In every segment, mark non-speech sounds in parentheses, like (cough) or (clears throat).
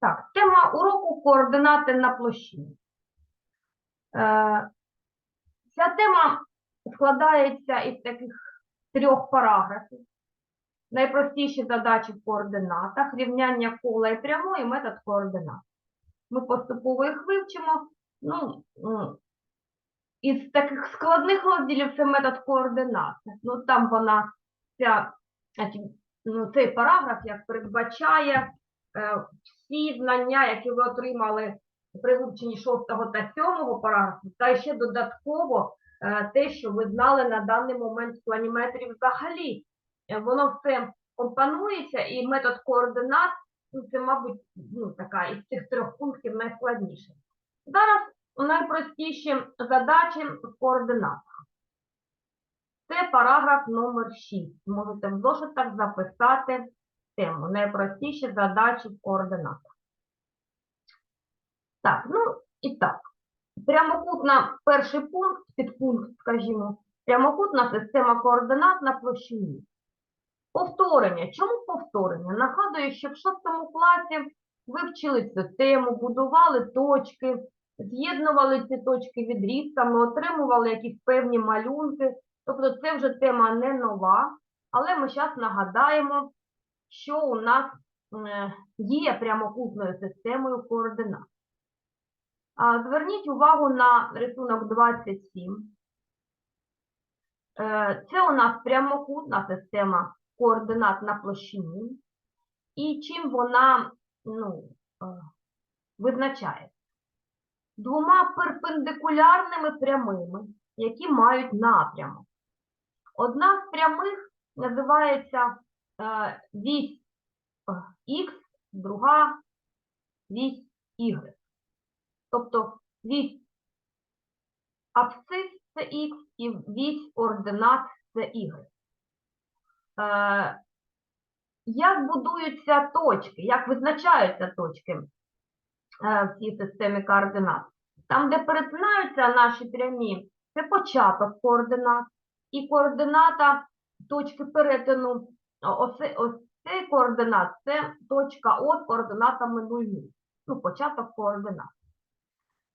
Так, тема уроку координати на площині. Е, Ця тема складається із таких трьох параграфів. Найпростіші задачі в координатах, рівняння кола і прямої, метод координат. Ми поступово їх вивчимо. Ну, із таких складних розділів це метод координат. Ну, там вона, ця, ну, цей параграф як передбачає всі знання, які ви отримали при вивченні 6 та 7 параграфу, та ще додатково е, те, що ви знали на даний момент в планіметрів, взагалі. Е, Воно все компонується, і метод координат, ну, це, мабуть, ну, така із цих трьох пунктів найскладніше. Зараз найпростіші задачі в координатах. Це параграф номер 6. Можете в зошитах записати тему найпростіші задачі в координатах. Так, ну і так. Прямокутна перший пункт, підпункт, скажімо, прямокутна система координат на площині. Повторення. Чому повторення? Нагадую, що в 6 класі ви вчили цю будували точки, з'єднували ці точки відрізками, отримували якісь певні малюнки. Тобто це вже тема не нова, але ми зараз нагадаємо, що у нас е, є прямокутною системою координат. Зверніть увагу на рисунок 27. Е, Це у нас прямокутна система координат на площині. І чим вона ну, е, визначається? Двома перпендикулярними прямими, які мають напрямок. Одна з прямих називається вісь Х, друга вісь Y. Тобто вісь абсцис це Х і вісь ординат це Y. Е, як будуються точки, як визначаються точки е, в цій системі координат? Там, де перетинаються наші прямі, це початок координат, і координата точки перетину, оце, ось цей координат, це точка О з координатами 0, ну, початок координат.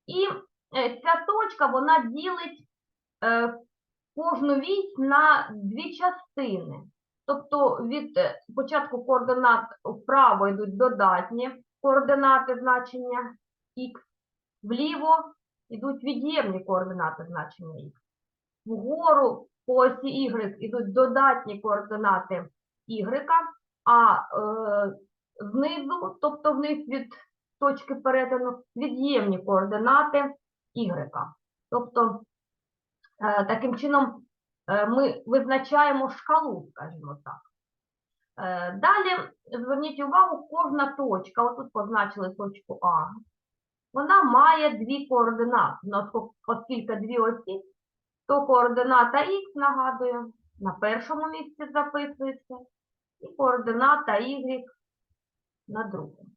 І е, ця точка, вона ділить е, кожну вісь на дві частини. Тобто від е, початку координат вправо йдуть додатні координати значення х, вліво йдуть від'ємні координати значення х. Вгору по осі y йдуть додатні координати y, а е, знизу, тобто вниз від точки перетину, від'ємні координати y. Тобто, е, таким чином е, ми визначаємо шкалу, скажімо так. Е, Далі зверніть увагу, кожна точка, отут позначили точку А, вона має дві координати. Ну, Оскільки дві осі, то координата х, нагадую, на першому місці записується, і координата y на другому.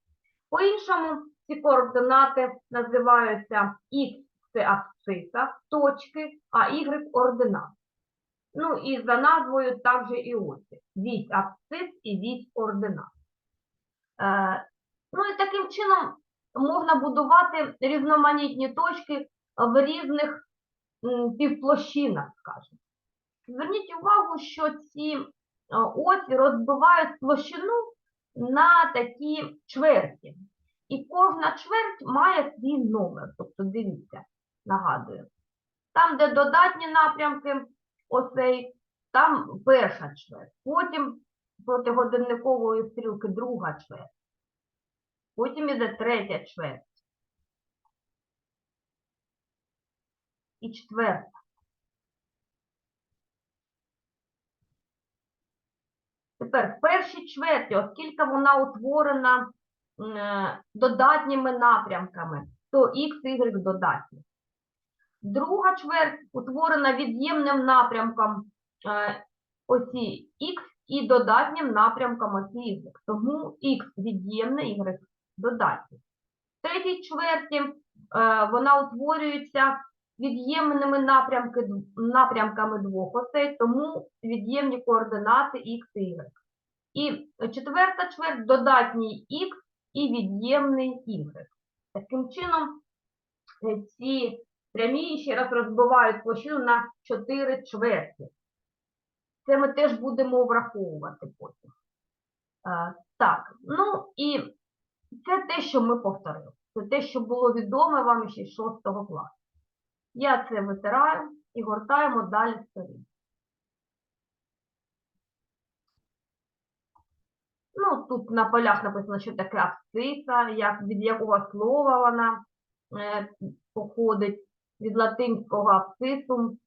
По-іншому ці координати називаються х це абсциса точки, а y ординат. Ну і за назвою також і осі. Вісь абсцис і вісь ординат. Е, ну і таким чином можна будувати різноманітні точки в різних півплощинах, скажімо. Зверніть увагу, що ці е, осі розбивають площину на такі чверті. І кожна чверть має свій номер. Тобто, дивіться, нагадую. Там, де додатні напрямки, оцей, там перша чверть. Потім проти годинникової стрілки друга чверть. Потім іде третя чверть. І четверта. Тепер в першій чверті, оскільки вона утворена е, додатніми напрямками, то x, y додатні. Друга чверть утворена від'ємним напрямком е, осі x і додатнім напрямком осі y. Тому x від'ємне, y додатні. В третій чверті е, вона утворюється від'ємними напрямки, напрямками двох осей, тому від'ємні координати x і y. І четверта чверть додатній x і від'ємний y. Таким чином, е, ці прямі ще раз розбивають площину на 4 чверті. Це ми теж будемо враховувати потім. Е, Так, ну і це те, що ми повторили. Це те, що було відоме вам ще з 6 класу. Я це витираю і гортаємо далі сторінку. Ну, тут на полях написано, що таке абсциса, як, від якого слова вона е, походить, від латинського абсисум,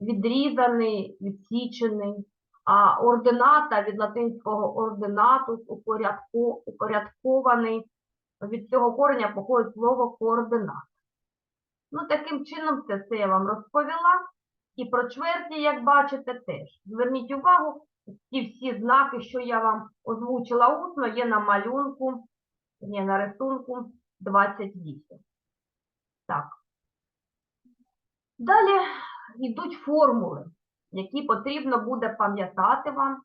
відрізаний, відсічений, а ордината від латинського ординатус, упорядко, упорядкований. Від цього кореня походить слово координат. Ну, таким чином, це все я вам розповіла. І про чверті, як бачите, теж. Зверніть увагу, ці всі знаки, що я вам озвучила усно, є на малюнку, є на рисунку 28. Так. Далі йдуть формули, які потрібно буде пам'ятати вам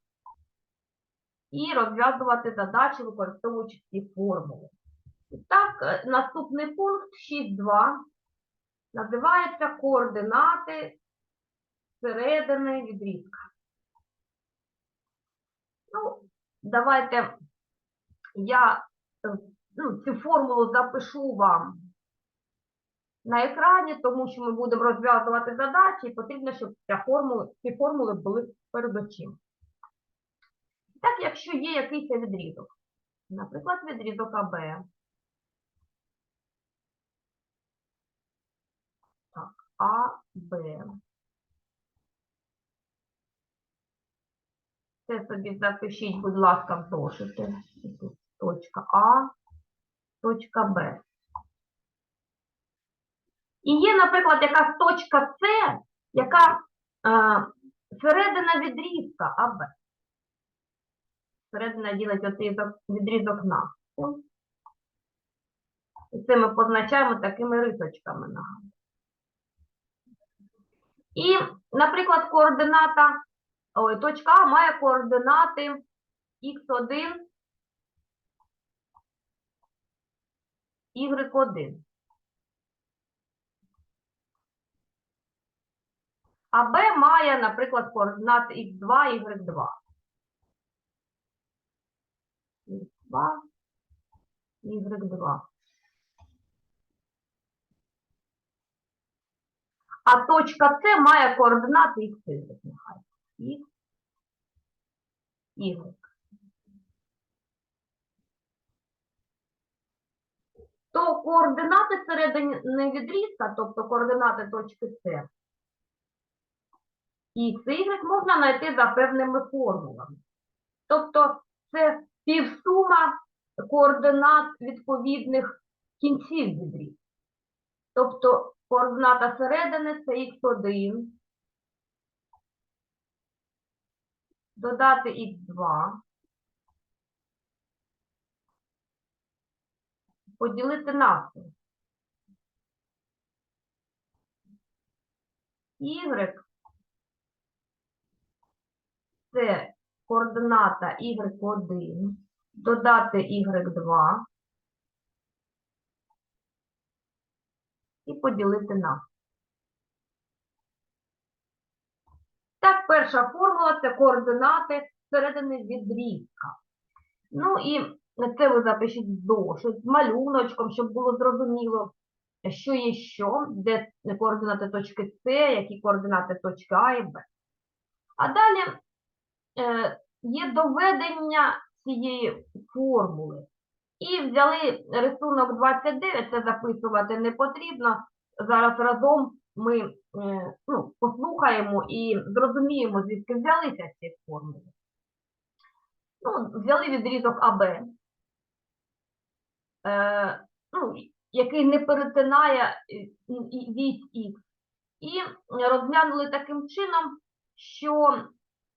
і розв'язувати задачі, використовуючи ці формули. І Так, е, наступний пункт 6.2 називається координати середини відрізка. Ну, давайте я ну, цю формулу запишу вам на екрані, тому що ми будемо розв'язувати задачі, і потрібно, щоб ця формула, ці формули були перед очима. Так, якщо є якийсь відрізок, наприклад, відрізок АБ. Так, АБ. Це собі запишіть, будь ласка, в. Точка А, точка Б. І є, наприклад, якась точка С, яка е, середина відрізка АБ. Середина ділить відрізок, відрізок навпіл. І це ми позначаємо такими рисочками нагадую. І, наприклад, координата, ой, точка А має координати х1, y1. А Б має, наприклад, координати х2, y2. х2, y2. А точка С має координати х, нехай. Х. То координати середини відрізка, тобто координати точки С, і Y можна знайти за певними формулами. Тобто це півсума координат відповідних кінців відрізка. Тобто координата середини це х1, додати х2, поділити навпіл. Y це координата y1, додати y2 і поділити на. Так, перша формула це координати середини відрізка. Ну і це ви запишіть з малюночком, щоб було зрозуміло, що є що, де координати точки С, які координати точки А і Б. А далі е, є доведення цієї формули. І взяли рисунок 29, це записувати не потрібно. Зараз разом ми е, ну, послухаємо і зрозуміємо, звідки взялися ці формули. Ну, взяли відрізок АБ, е, ну, який не перетинає е, вісь Х. І розглянули таким чином, що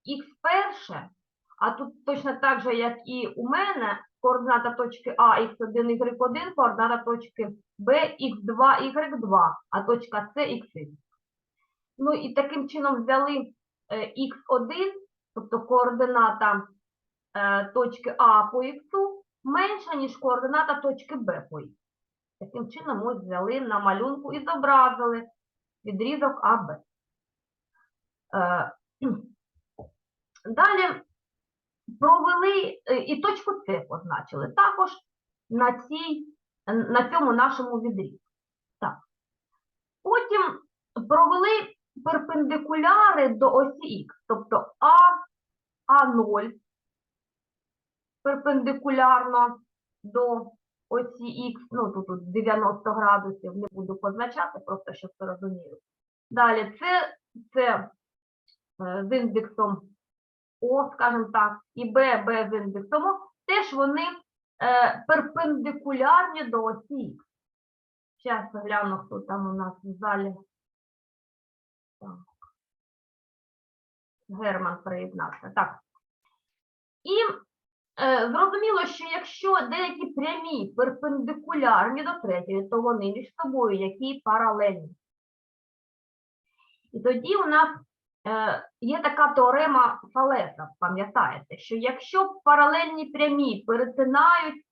х перше, а тут точно так же, як і у мене, координата точки А, х1, y1, координата точки Б, х2, y2, а точка С, x. Ну і таким чином взяли е, х1, тобто координата е, точки А по х, менша, ніж координата точки Б по х. Таким чином ми взяли на малюнку і зобразили відрізок АБ. Е, (clears throat) Далі провели е, і точку С позначили також на, цій, на цьому нашому відрізку. Так. Потім провели перпендикуляри до осі Х, тобто А, А0 перпендикулярно до осі Х, ну тут, тут 90 градусів, не буду позначати, просто щоб розуміли. Далі це, це е, з індексом О, скажімо так, і Б, Б з О, теж вони е, перпендикулярні до осі. Зараз гляну, хто там у нас в залі. Так. Герман приєднався. Так. І е, зрозуміло, що якщо деякі прямі перпендикулярні до третьої, то вони між собою які паралельні. І тоді у нас є така теорема Фалеса, пам'ятаєте, що якщо паралельні прямі перетинають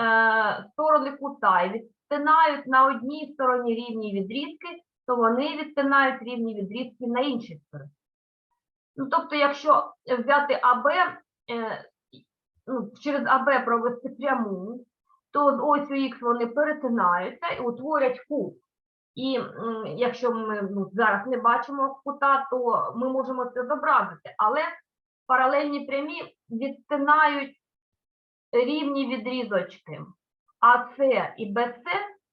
е, сторони кута і відтинають на одній стороні рівні відрізки, то вони відтинають рівні відрізки на іншій стороні. Ну, тобто, якщо взяти АБ, е, ну, через АБ провести пряму, то з осю Х вони перетинаються і утворять кут. І якщо ми ну, зараз не бачимо кута, то ми можемо це зобразити. Але паралельні прямі відтинають рівні відрізочки АС і БС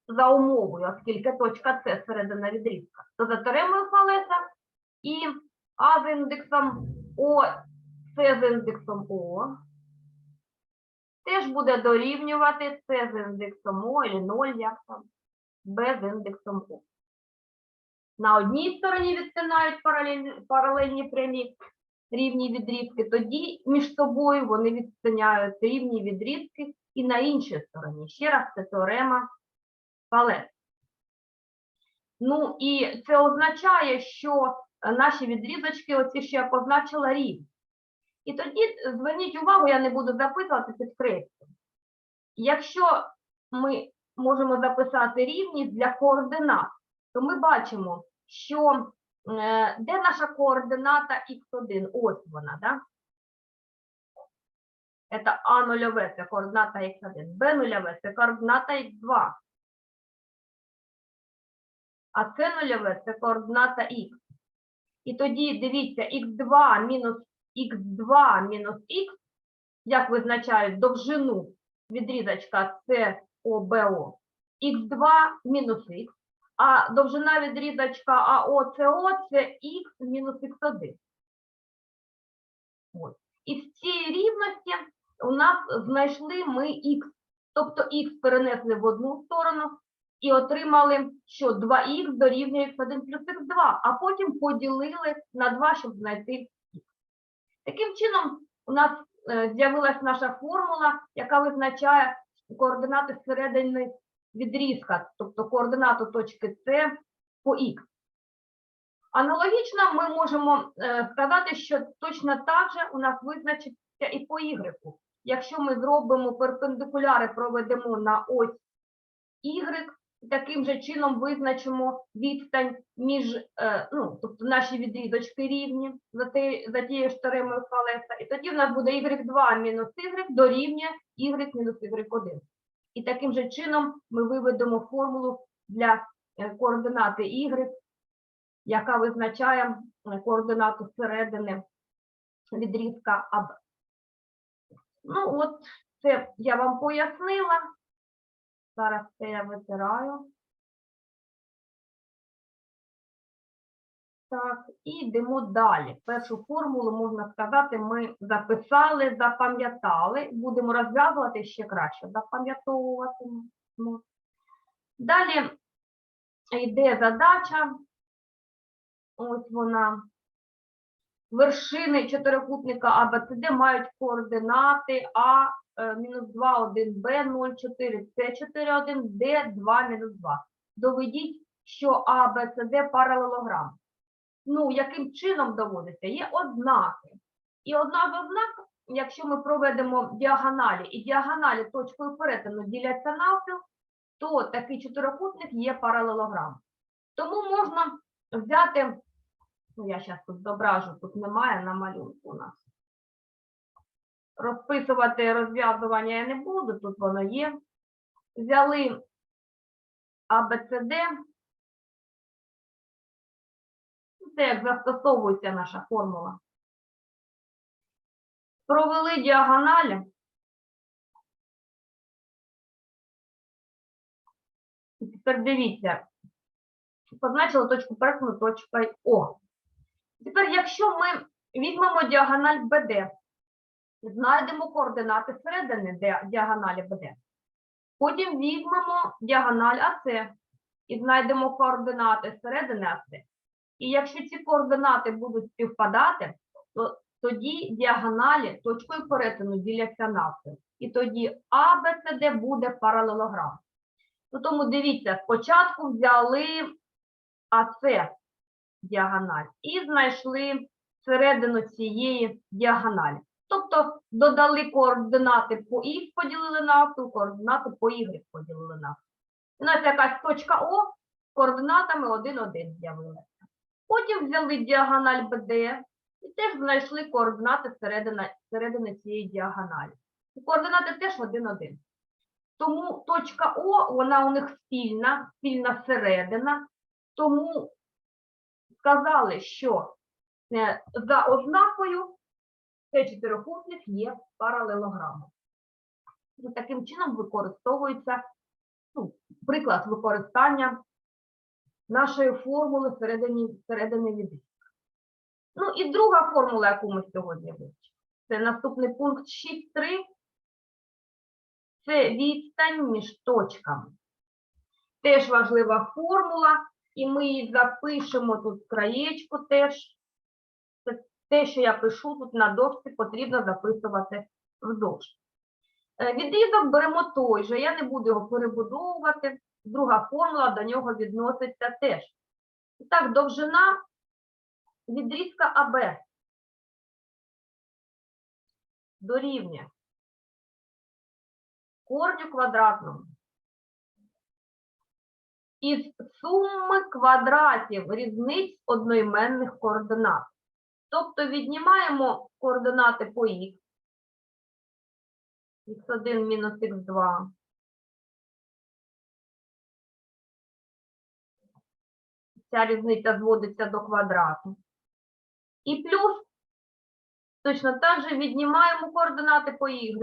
за умовою, оскільки точка С середина відрізка, то за теоремою Фалеса і А з індексом О, С з індексом О теж буде дорівнювати С з індексом О, і 0, як там, Б з індексом О. На одній стороні відтинають паралельні, паралельні прямі рівні відрізки, тоді між собою вони відтиняють рівні відрізки і на іншій стороні. Ще раз, це теорема Фалес. Ну і це означає, що наші відрізочки, оці що я позначила, рівні. І тоді зверніть увагу, я не буду записувати підкреслю. Якщо ми можемо записати рівність для координат, то ми бачимо, що е, де наша координата х1? Ось вона, да? Это А нульове, це координата х1, Б нульове, це координата х2. А С нульове це координата х. І тоді дивіться, х2 мінус х2 мінус х, як визначають довжину відрізочка СОБО, х2 мінус х, а довжина відрізочка АОЦО це х мінус х1. Ось. І з цієї рівності у нас знайшли ми х, тобто х перенесли в одну сторону і отримали, що 2х дорівнює х1 плюс х2, а потім поділили на 2, щоб знайти х. Таким чином, у нас е, з'явилася наша формула, яка визначає координати середини відрізка, тобто координату точки С по х. Аналогічно ми можемо е, сказати, що точно так же у нас визначиться і по y. Якщо ми зробимо перпендикуляри, проведемо на ось y, таким же чином визначимо відстань між, е, ну, тобто наші відрізочки рівні за, те, за тією ж теоремою Фалеса, і тоді в нас буде y2 мінус y дорівнює y мінус y1. І таким же чином ми виведемо формулу для е, координати y, яка визначає е, координату середини відрізка АБ. Ну, от це я вам пояснила. Зараз це я витираю. Так, і йдемо далі. Першу формулу, можна сказати, ми записали, запам'ятали. Будемо розв'язувати ще краще, запам'ятовувати. Далі йде задача. Ось вона. Вершини чотирикутника АБЦД мають координати А мінус 2, 1, Б 0, 4, С 4, 1, Д 2, мінус 2. Доведіть, що А, Б, С, Д паралелограм. Ну, яким чином доводиться? Є ознаки. І одна з ознак якщо ми проведемо діагоналі, і діагоналі точкою перетину діляться навпіл, то такий чотирикутник є паралелограм. Тому можна взяти, ну я зараз тут зображу, тут немає на малюнку у нас. Розписувати розв'язування я не буду, тут воно є. Взяли АБЦД. Це як застосовується наша формула. Провели діагоналі. І Тепер дивіться, позначили точку перетину точкою О. Тепер, якщо ми візьмемо діагональ БД, знайдемо координати середини ді- діагоналі БД, потім візьмемо діагональ АС і знайдемо координати середини АС. І якщо ці координати будуть співпадати, то тоді діагоналі точкою перетину діляться навпіл. І тоді АБЦД буде паралелограм. Ну, тому дивіться, спочатку взяли АС діагональ і знайшли середину цієї діагоналі. Тобто додали координати по Х поділили навпіл, координати по Y поділили навпіл. У нас якась точка О з координатами 1, 1 з'явилася. Потім взяли діагональ БД і теж знайшли координати середини цієї діагоналі. І координати теж 1, 1. Тому точка О, вона у них спільна, спільна середина. Тому сказали, що е, за ознакою цей чотирикутник є паралелограмом. І таким чином використовується ну, приклад використання нашої формули всередині, всередині відрізка. Ну і друга формула, яку ми сьогодні вивчимо. Це наступний пункт 6.3. Це відстань між точками. Теж важлива формула, і ми її запишемо тут в краєчку теж. Те, що я пишу тут на дошці, потрібно записувати вздовж. Е, Відрізок беремо той же, я не буду його перебудовувати. Друга формула до нього відноситься теж. І так, довжина відрізка АБ дорівнює корню квадратному із суми квадратів різниць одноіменних координат. Тобто віднімаємо координати по х, х1 мінус х2. Ця різниця зводиться до квадрату. І плюс точно так же віднімаємо координати по y,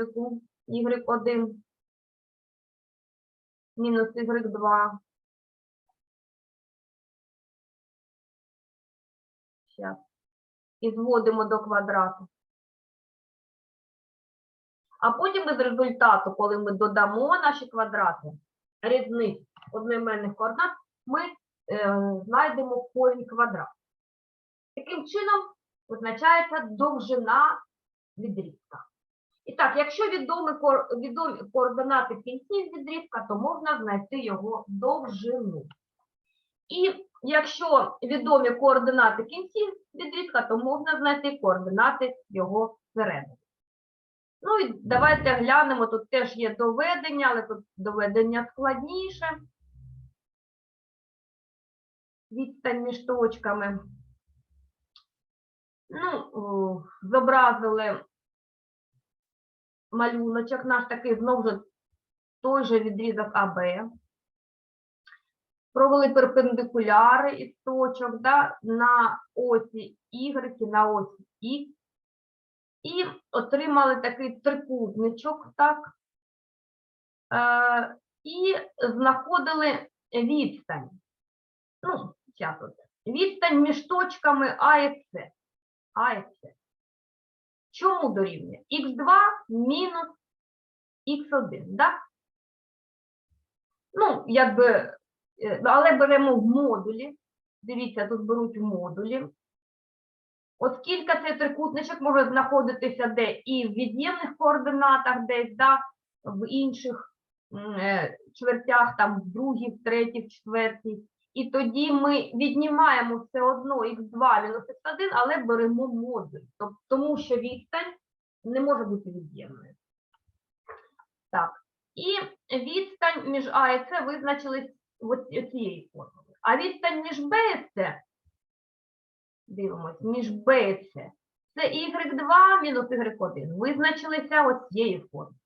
y1 мінус y2. Щас. І зводимо до квадрату. А потім із результату, коли ми додамо наші квадрати, різниць одноіменних координат, ми е, знайдемо корінь квадрат. Таким чином визначається довжина відрізка. І так, якщо відомі, відомі координати в кінці відрізка, то можна знайти його довжину. І якщо відомі координати кінців відрізка, то можна знайти координати його середини. Ну і давайте глянемо, тут теж є доведення, але тут доведення складніше. Відстань між точками. Ну, зобразили малюночок наш такий, знову ж той же відрізок АБ. Провели перпендикуляри із точок да, на осі Y на осі Х. І отримали такий трикутничок, так? Е, і знаходили відстань. Ну, зараз от. Відстань між точками А і С. А і С. Чому дорівнює? Х2 мінус х1, так? Ну, якби, але беремо в модулі. Дивіться, тут беруть в модулі. Оскільки цей трикутничок може знаходитися де і в від'ємних координатах десь, да, в інших е, чвертях, там в другій, в третій, в четвертій. І тоді ми віднімаємо все одно х2 мінус х1, але беремо модуль. Тоб- Тому що відстань не може бути від'ємною. Так, і відстань між А і С визначились от цією формулою. А відстань між Б і С, дивимось, між Б і С, це y2 мінус y1. Визначилися ось цією формулою.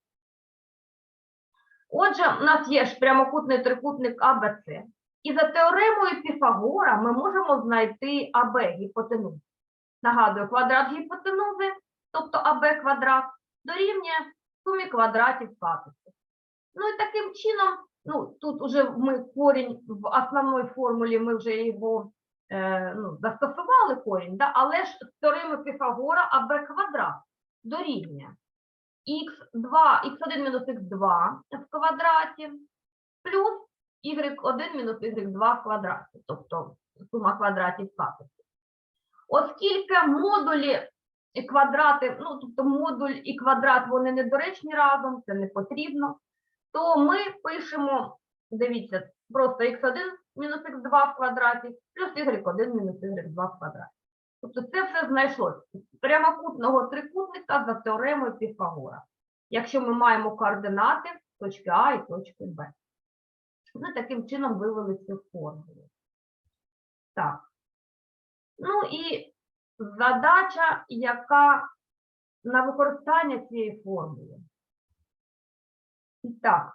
Отже, у нас є ж прямокутний трикутник АБЦ. І за теоремою Піфагора ми можемо знайти АБ гіпотенузу. Нагадую, квадрат гіпотенузи, тобто АБ квадрат, дорівнює сумі квадратів катету. Ну і таким чином, ну тут уже ми корінь в основній формулі, ми вже його е, ну, застосували корінь, да? але ж з Піфагора АБ квадрат дорівнює х2, х1 мінус х2 в квадраті плюс y1 мінус y2 в квадраті, тобто сума квадратів катету. Оскільки модулі і квадрати, ну, тобто модуль і квадрат, вони недоречні разом, це не потрібно, то ми пишемо, дивіться, просто х1 мінус х2 в квадраті, плюс y1 мінус y2 в квадраті. Тобто це все знайшлося прямокутного трикутника за теоремою Піфагора, якщо ми маємо координати точки А і точки Б. Ми таким чином вивели цю формулу. Так. Ну і задача, яка на використання цієї формули. І так,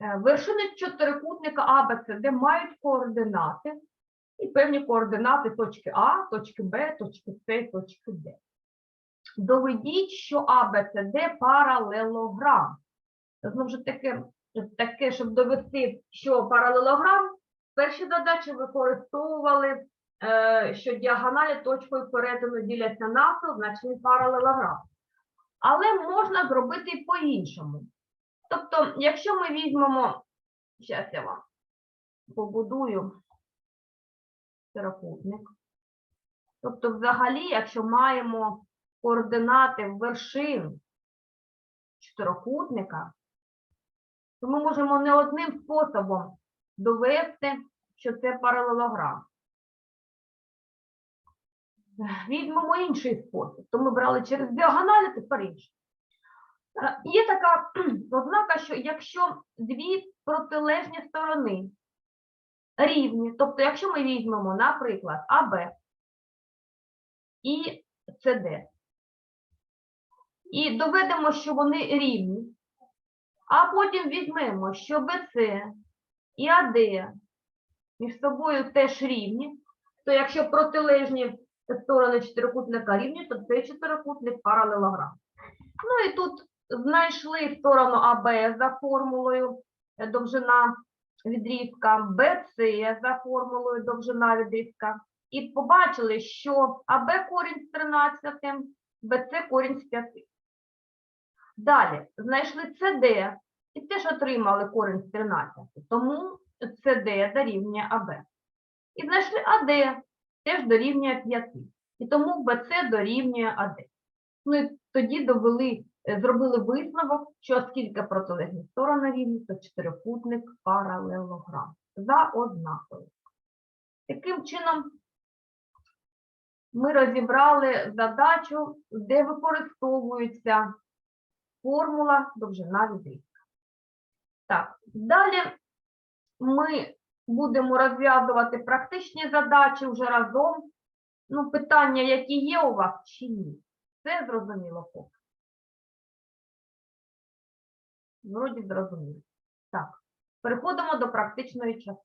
е, вершини чотирикутника ABCD мають координати і певні координати точки А, точки Б, точки С точки Д. Доведіть, що ABCD паралелограм. Знову ж таки, таке, щоб довести, що паралелограм, перші задачі використовували, е, що діагоналі точкою перетину діляться навпіл, значить паралелограм. Але можна зробити і по-іншому. Тобто, якщо ми візьмемо, зараз я вам побудую трикутник. Тобто, взагалі, якщо маємо координати вершин чотирикутника, то ми можемо не одним способом довести, що це паралелограм. Візьмемо інший спосіб. То ми брали через діагоналі, тепер інший. Е, Є така ознака, що якщо дві протилежні сторони рівні, тобто якщо ми візьмемо, наприклад, АБ і СД, і доведемо, що вони рівні, а потім візьмемо, що БЦ і АД між собою теж рівні, то якщо протилежні сторони чотирикутника рівні, то цей чотирикутник паралелограм. Ну і тут знайшли сторону АБ за формулою е, довжина відрізка, БЦ за формулою довжина відрізка. І побачили, що АБ корінь з 13, БЦ корінь з 5. Далі знайшли СД і теж отримали корінь з 13, тому СД дорівнює АБ. І знайшли АД, теж дорівнює 5. І тому БЦ дорівнює АД. Ну і тоді довели, зробили висновок, що оскільки протилежні сторони рівні, то чотирикутник паралелограм за ознакою. Таким чином, ми розібрали задачу, де використовується формула довжина відрізка. Так, далі ми будемо розв'язувати практичні задачі вже разом. Ну, питання, які є у вас чи ні. Це зрозуміло поки. Вроді зрозуміло. Так, переходимо до практичної частини.